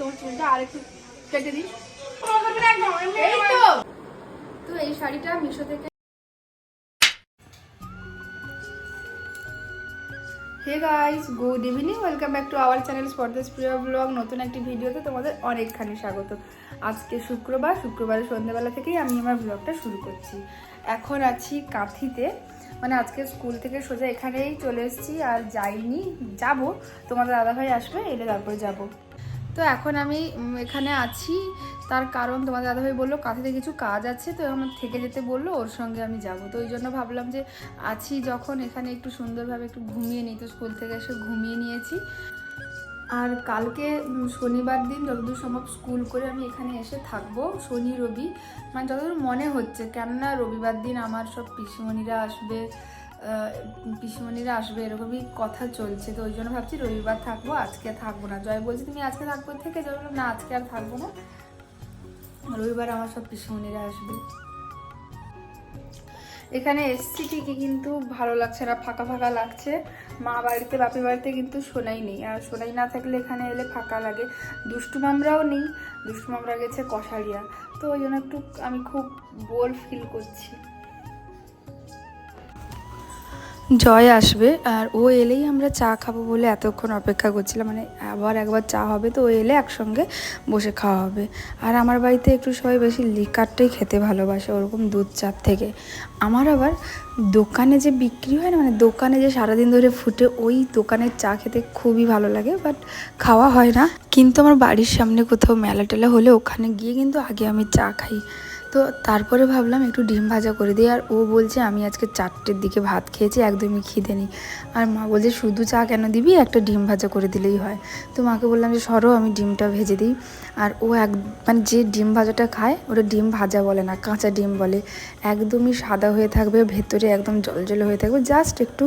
তোমার চুলটা কেটে দিই। তো। এই শাড়িটা মিশো থেকে hey guys good evening welcome back to our channel স্পর্দাস প্রিয় ব্লগ নতুন একটি ভিডিওতে তোমাদের অনেকখানি স্বাগত। আজকে শুক্রবার, শুক্রবারের সন্ধ্যেবেলা থেকেই আমি আমার ব্লগটা শুরু করছি। এখন আছি কাঁথিতে। মানে আজকে স্কুল থেকে সোজা এখানেই চলে এসেছি আর যাইনি। যাব। তোমাদের দাদাভাই আসবে, এলে তারপরে যাব। তো এখন আমি এখানে আছি। তার কারণ তোমাদের দাদাভাই বলল, কাঁথিতে কিছু কাজ আছে? তো আমার থেকে যেতে বলল, ওর সঙ্গে আমি যাব। তো ওই জন্য ভাবলাম যে, আছি যখন এখানে একটু সুন্দরভাবে একটু ঘুমিয়ে নিই। তো স্কুল থেকে এসে ঘুমিয়ে নিয়েছি। আর কালকে শনিবার দিন যতদূর সম্ভব স্কুল করে আমি এখানে এসে থাকব, শনি, রবি। মানে যতদূর মনে হচ্ছে, কেননা রবিবার দিন আমার সব পিসিমণিরা আসবে পিসিমণিরা আসবে এরকমই কথা চলছে। তো ওই জন্য ভাবছি রবিবার থাকব আজকে থাকব না। জয় বলছে তুমি আজকে থাকব থেকে? বললাম, না আজকে আর থাকব না। রবিবার আমার সব পিসিমণিরা আসবে। এখানে এসছি ঠিকই কিন্তু ভালো লাগছে না ফাঁকা ফাঁকা লাগছে। মা বাড়িতে বাপের বাড়িতে কিন্তু সোনাই নেই আর সোনাই না থাকলে এখানে এলে ফাঁকা লাগে। দুষ্টু মামরাও নেই দুষ্টু মামরা গেছে কষারিয়া। তো ওই জন্য একটু আমি খুব বোর ফিল করছি। জয় আসবে। আর ও এলেই আমরা চা খাব বলে এতক্ষণ অপেক্ষা করছিলাম। মানে আবার একবার চা হবে তো ও এলে একসঙ্গে বসে খাওয়া হবে। আর আমার বাড়িতে একটু সবাই বেশি লিকারটাই খেতে ভালোবাসে, ওরকম দুধ চার থেকে। আমার আবার দোকানে যে বিক্রি হয় না মানে দোকানে যে সারাদিন ধরে ফুটে, ওই দোকানের চা খেতে খুবই ভালো লাগে, বাট খাওয়া হয় না। কিন্তু আমার বাড়ির সামনে কোথাও মেলা টেলা হলে ওখানে গিয়ে কিন্তু আগে আমি চা খাই। তো তারপরে ভাবলাম একটু ডিম ভাজা করে দিই। আর ও বলছে, আমি আজকে চারটের দিকে ভাত খেয়েছি, একদমই খিদে নেই। আর মা বলছে, শুধু চা কেন দিবি? একটা ডিম ভাজা করে দিলেই হয়। তো মাকে বললাম যে, সরো, আমি ডিমটা ভেজে দিই। আর ও এক মানে যে ডিম ভাজাটা খায়, ওটা ডিম ভাজা বলে না, কাঁচা ডিম বলে। একদমই সাদা হয়ে থাকবে, ভেতরে একদম জলজলে হয়ে থাকবে, জাস্ট একটু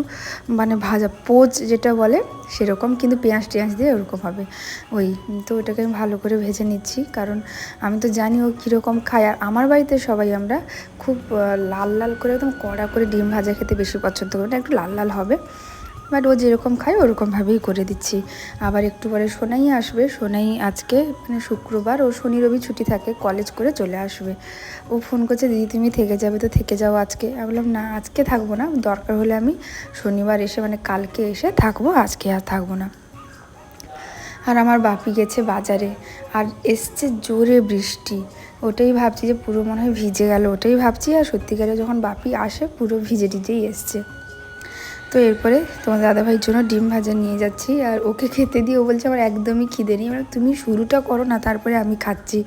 মানে ভাজা পোচ যেটা বলে সেরকম, কিন্তু পেঁয়াজ টেঁয়াজ দিয়ে ওরকম হবে। ওই, তো ওটাকে আমি ভালো করে ভেজে নিচ্ছি, কারণ আমি তো জানি ও কীরকম খায়। আর আমার বাড়িতে সবাই আমরা খুব লাল লাল করে একদম কড়া করে ডিম ভাজা খেতে বেশি পছন্দ করি না, একটু লাল লাল হবে। বাট ও যেরকম খায় ওরকমভাবেই করে দিচ্ছি। আবার একটু পরে সোনাই আসবে, সোনাই আজকে মানে শুক্রবার, ও শনি রবি ছুটি থাকে কলেজ করে চলে আসবে। ও ফোন করছে, দিদি, তুমি থেকে যাবে তো, থেকে যাও আজকে। আমি বললাম, না, আজকে থাকব না, দরকার হলে আমি শনিবার এসে মানে কালকে এসে থাকব, আজকে আর থাকব না। আর আমার বাপি গেছে বাজারে, আর এসছে জোরে বৃষ্টি। ওটাই ভাবছি যে পুরো মনে হয় ভিজে গেল, ওটাই ভাবছি। আর সত্যিকারে যখন বাপি আসে, পুরো ভিজে টিজেই এসছে। তো এরপরে তোমার দাদাভাইয়ের জন্য ডিম ভাজা নিয়ে যাচ্ছি। আর ওকে খেতে দিয়ে ও বলছে, আমার একদমই খিদে নেই। মানে তুমি শুরুটা করো না, তারপরে আমি খাচ্ছি।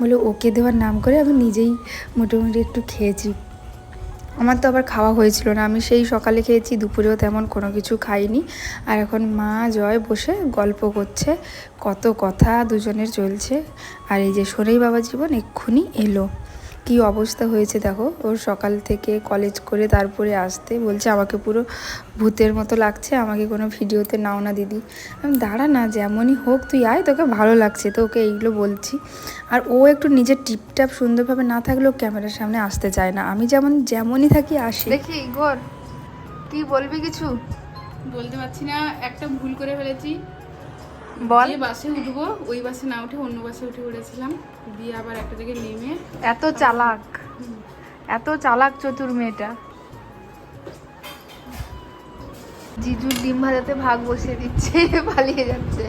বলে, ওকে দেওয়ার নাম করে আমি নিজেই মোটামুটি একটু খেয়েছি। আমার তো আবার খাওয়া হয়েছিল না। আমি সেই সকালে খেয়েছি, দুপুরেও তেমন কোনো কিছু খাইনি। আর এখন মা জয় বসে গল্প করছে, কত কথা দুজনের চলছে। আর এই যে সোনাই বাবা জীবন, এক্ষুনি এলো। কি অবস্থা হয়েছে দেখো। ওর সকাল থেকে কলেজ করে তারপরে আসতে বলছে আমাকে পুরো ভূতের মতো লাগছে আমাকে কোনো ভিডিওতে নাও না দিদি। আমি দাঁড়া না যেমনই হোক তুই আয় তোকে ভালো লাগছে তো ওকে এইগুলো বলছি। আর ও একটু নিজের টিপটাপ সুন্দরভাবে না থাকলেও ক্যামেরার সামনে আসতে চায় না। আমি যেমন যেমনই থাকি আসি। দেখি ঘর কি বলবি কিছু? বলতে পারছি না একটা ভুল করে ফেলেছি। বল। বাসে উঠবো ওই বাসে না উঠে অন্য বাসে উঠে পড়েছিলাম। দিয়ে আবার একটা জায়গায় নেমে এত চালাক। এত চালাক চতুর মেয়েটা। জিজুর ডিম ভাজাতে ভাগ বসিয়ে দিচ্ছে পালিয়ে যাচ্ছে।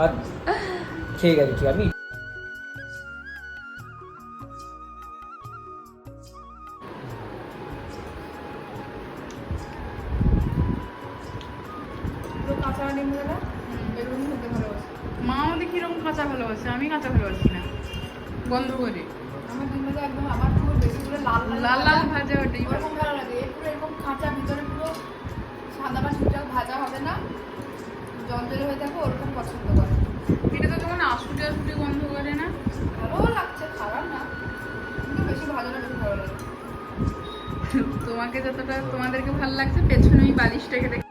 আর ঠিক আছে ঠিক আমি কাঁচা ডিম ভাজা? এরকম খেতে ভালোবাসে। মা আমাদের কীরকম কাঁচা ভালোবাসে আমি কাঁচা ভালোবাসি না। বন্ধ করে আমার ডিম ভাজা একদম আমার পুরো বেশি করে লাল লাল লাল ভাজা। ওটাই এরকম ভালো। লাগে। পুরো এরকম কাঁচা ভিতরে পুরো সাদা বা সুটাও ভাজা হবে না। জল জল হয়ে থাকবে ওরকম পছন্দ করে। এটা তো তখন আসুটে আসুটে গন্ধ করে না? ভালো লাগছে খারাপ না। কিন্তু বেশি ভাজাটা বেশি ভালো লাগে। তোমাকে যতটা তোমাদেরকে ভালো লাগছে পেছনে ওই বালিশটা খেতে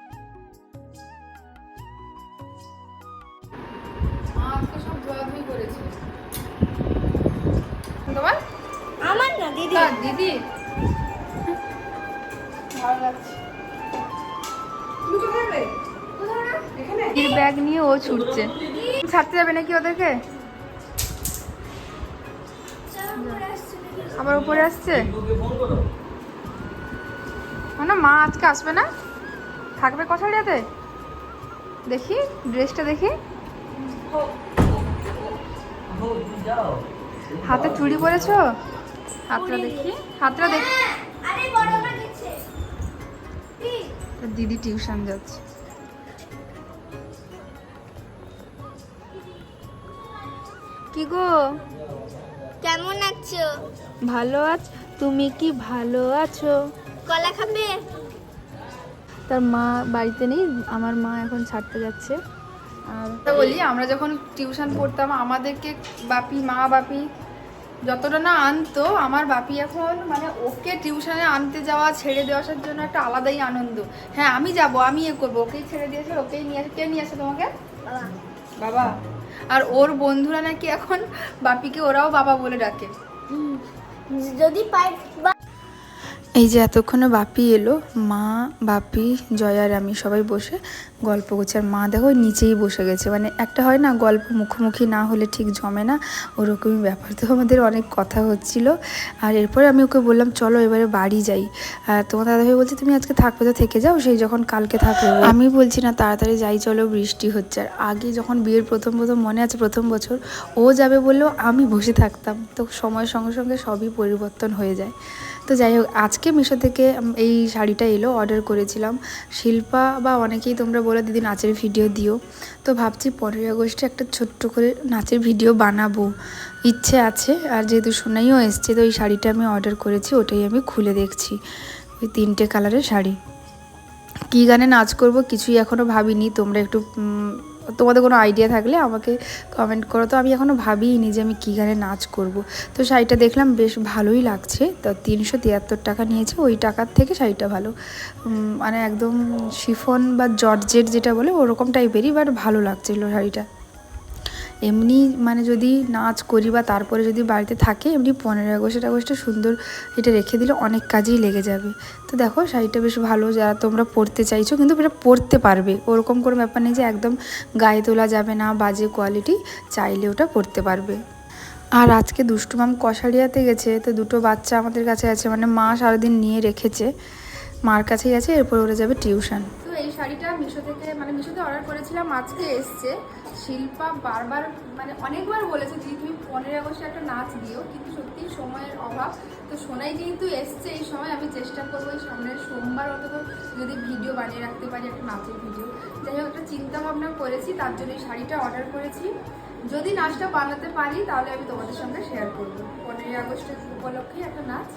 তোমার? আমার না দিদি। দিদি। ভালো লাগছে। কোথায় না? এখানে? ব্যাগ নিয়ে ও ছুটছে। ছাড়তে যাবে নাকি ওদেরকে? আবার উপরে আসছে? না মা আজকে আসবে না? থাকবে কষারিয়াতে দেখি ড্রেসটা দেখি। হাতে চুড়ি পরেছো? হাতটা দেখি। হাতটা দেখি। তোর দিদি টিউশন যাচ্ছে। কি গো? কেমন আছো? ভালো আছ তুমি কি ভালো আছো? কলা খাবে? তার মা বাড়িতে নেই আমার মা এখন ছাড়তে যাচ্ছে। বলি, আমরা যখন টিউশন পড়তাম, আমাদেরকে বাপি, মা বাপি যতটা না আনতো, আমার বাপি এখন মানে ওকে টিউশনে আনতে যাওয়া, ছেড়ে দেওয়ার জন্য একটা আলাদাই আনন্দ। হ্যাঁ আমি যাব, আমি এ করব, ওকেই ছেড়ে দিয়েছে ওকেই নিয়ে আসে, কে নিয়ে আসে তোমাকে? বাবা। আর ওর বন্ধুরা নাকি এখন বাপিকে ওরাও বাবা বলে ডাকে। যদি পাই এই যে এতক্ষণে বাপি এলো, মা, বাপি, জয় আর আমি সবাই বসে গল্প করছি। আর মা দেখো নিচেই বসে গেছে। মানে একটা হয় না, গল্প মুখোমুখি না হলে ঠিক জমে না, ওরকমই ব্যাপার। তো আমাদের অনেক কথা হচ্ছিল। আর এরপরে আমি ওকে বললাম, চলো এবারে বাড়ি যাই। আর তোমার দাদাভাই বলছে, তুমি আজকে থাকবে তো থেকে যাও, সেই যখন কালকে থাকবে। আমি বলছি, না, তাড়াতাড়ি যাই, চলো বৃষ্টি হচ্ছে। আর আগে যখন বিয়ের প্রথম প্রথম মনে আছে, প্রথম বছর, ও যাবে বললেও আমি বসে থাকতাম। তো সময়ের সঙ্গে সঙ্গে সবই পরিবর্তন হয়ে যায়। তো যাই হোক, আজকে মিশো থেকে এই শাড়িটা এলো অর্ডার করেছিলাম। শিল্পা বা অনেকেই তোমরা বলে, দিদি, নাচের ভিডিও দিও। তো ভাবছি পনেরোই আগস্টে একটা ছোট্ট করে নাচের ভিডিও বানাবো। ইচ্ছে আছে, আর যেহেতু সোনাইও এসছে, তো এই শাড়িটা আমি অর্ডার করেছি, ওটাই আমি খুলে দেখছি, ওই তিনটে কালারের শাড়ি। কী গানে নাচ করব কিছুই এখনও ভাবিনি, তোমরা একটু তোমাদের কোনো আইডিয়া থাকলে আমাকে কমেন্ট করো। তো আমি এখনও ভাবিনি যে আমি কী গানে নাচ করব। তো শাড়িটা দেখলাম বেশ ভালোই লাগছে। তো তিনশো তিয়াত্তর টাকা নিয়েছে। ওই টাকার থেকে শাড়িটা ভালো। মানে একদম শিফন বা জর্জেট যেটা বলে, ওরকম টাইপেরই বাট ভালো লাগছিল শাড়িটা। এমনি মানে যদি নাচ করি বা তারপরে যদি বাড়িতে থাকে, এমনি পনেরোই আগস্ট আগস্টে সুন্দর এটা রেখে দিলে অনেক কাজেই লেগে যাবে। তো দেখো, শাড়িটা বেশ ভালো যারা তোমরা পরতে চাইছো কিন্তু এটা পরতে পারবে। ওরকম কোনো ব্যাপার নেই যে একদম গায়ে তোলা যাবে না, বাজে কোয়ালিটি চাইলে ওটা পরতে পারবে। আর আজকে দুষ্টু মাম কষারিয়াতে গেছে, তো দুটো বাচ্চা আমাদের কাছে আছে মানে মা সারাদিন নিয়ে রেখেছে। মার কাছেই আছে, এরপর ওরা যাবে টিউশন। তো এই শাড়িটা মিশো থেকে মানে মিশোতে অর্ডার করেছিলাম, আজকে এসছে। শিল্পা বারবার মানে অনেকবার বলেছে দিদি তুমি পনেরোই আগস্টে একটা নাচ দিও, কিন্তু সত্যি সময়ের অভাব। তো সোনাই যেহেতু এসছে, এই সময় আমি চেষ্টা করব এই সামনের সোমবার অন্তত যদি ভিডিও বানিয়ে রাখতে পারি, একটা নাচের ভিডিও। যাই হোক, একটা চিন্তা ভাবনা করেছি, তার জন্য এই শাড়িটা অর্ডার করেছি। যদি নাচটা বানাতে পারি, তাহলে আমি তোমাদের সঙ্গে শেয়ার করব। পনেরোই আগস্টের উপলক্ষে একটা নাচ।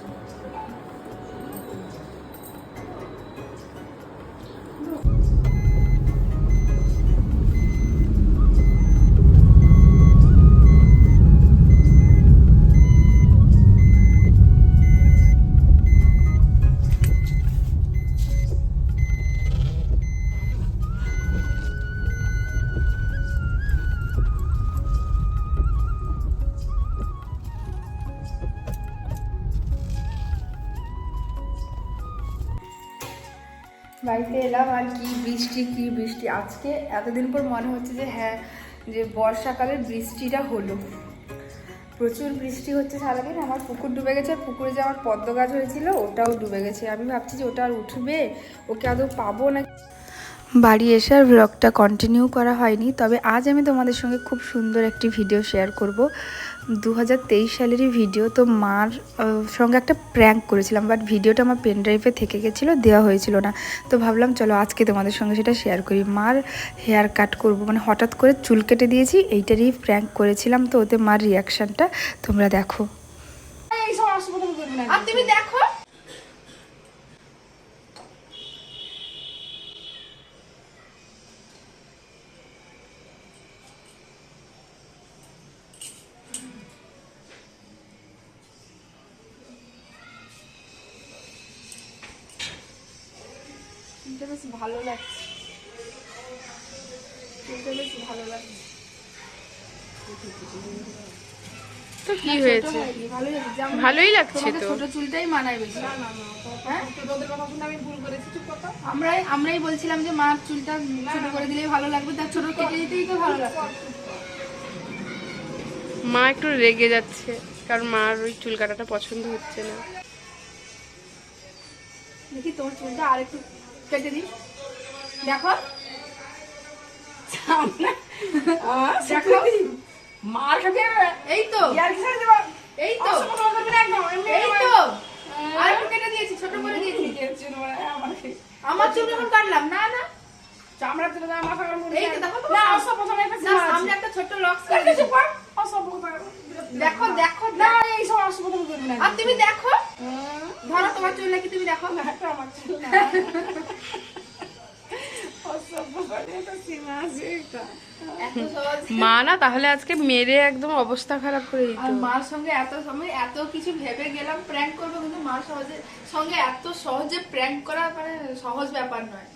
বাড়িতে এলাম আর কি বৃষ্টি কি বৃষ্টি? আজকে এতদিন পর মনে হচ্ছে যে হ্যাঁ যে বর্ষাকালের বৃষ্টিটা হলো। প্রচুর বৃষ্টি হচ্ছে সারাদিন, আমার পুকুর ডুবে গেছে পুকুরে যে আমার পদ্ম গাছ হয়েছিল, ওটাও ডুবে গেছে। আমি ভাবছি যে ওটা আর উঠবে? ওকে আদৌ পাবো না? বাড়ি এসে আর ব্লগটা কন্টিনিউ করা হয়নি, তবে আজ আমি তোমাদের সঙ্গে খুব সুন্দর একটি ভিডিও শেয়ার করব। দু হাজার তেইশ সালেরই ভিডিও তো মার সঙ্গে একটা প্র্যাঙ্ক করেছিলাম বাট ভিডিওটা আমার পেনড্রাইভে থেকে গেছিল দেওয়া হয়েছিল না। তো ভাবলাম চলো আজকে তোমাদের সঙ্গে সেটা শেয়ার করি। মার হেয়ার কাট করব মানে হঠাৎ করে চুল কেটে দিয়েছি এইটারই প্র্যাঙ্ক করেছিলাম তো ওতে মার রিয়াকশানটা তোমরা দেখো। তুমি দেখো এটা বেশ ভালো লাগছে। এটা বেশ ভালো লাগছে। তো কি হয়েছে? ভালোই লাগছে তো। ছোট চুলটাই মানায় বেশি। হ্যাঁ? তোদের কথা শুনে আমি ভুল করেছি চুপ কথা আমরাই আমরাই বলছিলাম যে মার চুলটা ছোট করে দিলেই ভালো লাগবে তার ছোট কেটে দিতেই তো ভালো লাগবে। মা একটু রেগে যাচ্ছে কারণ মার ওই চুল কাটাটা পছন্দ হচ্ছে না। দেখি তোমার চুলটা আর একটু কেটে দিই। দেখো। দেখো। মার খাবে। এই তো। এই তো। এই তো। আর কেটে দিয়েছি ছোট করে দিয়েছি। আমার চুল যখন কাটলাম। না না। চামড়া তুলে মাথা গরম এই তো দেখো না একটা না সীমা সামনে একটা ছোট লক্স করে দিয়েছি। কর অসম্ভব দেখো দেখো না এই সব অসম্ভব করবে না। আর তুমি দেখো। তোমার চুল নাকি তুমি দেখো? না এটা আমার চুল না। মা না তাহলে আজকে মেরে একদম অবস্থা খারাপ করে দিত। আর মার সঙ্গে এত সময় এত কিছু ভেবে গেলাম প্র্যাঙ্ক করব কিন্তু মার সহজে সঙ্গে এত সহজে প্র্যাঙ্ক করা মানে সহজ ব্যাপার নয়।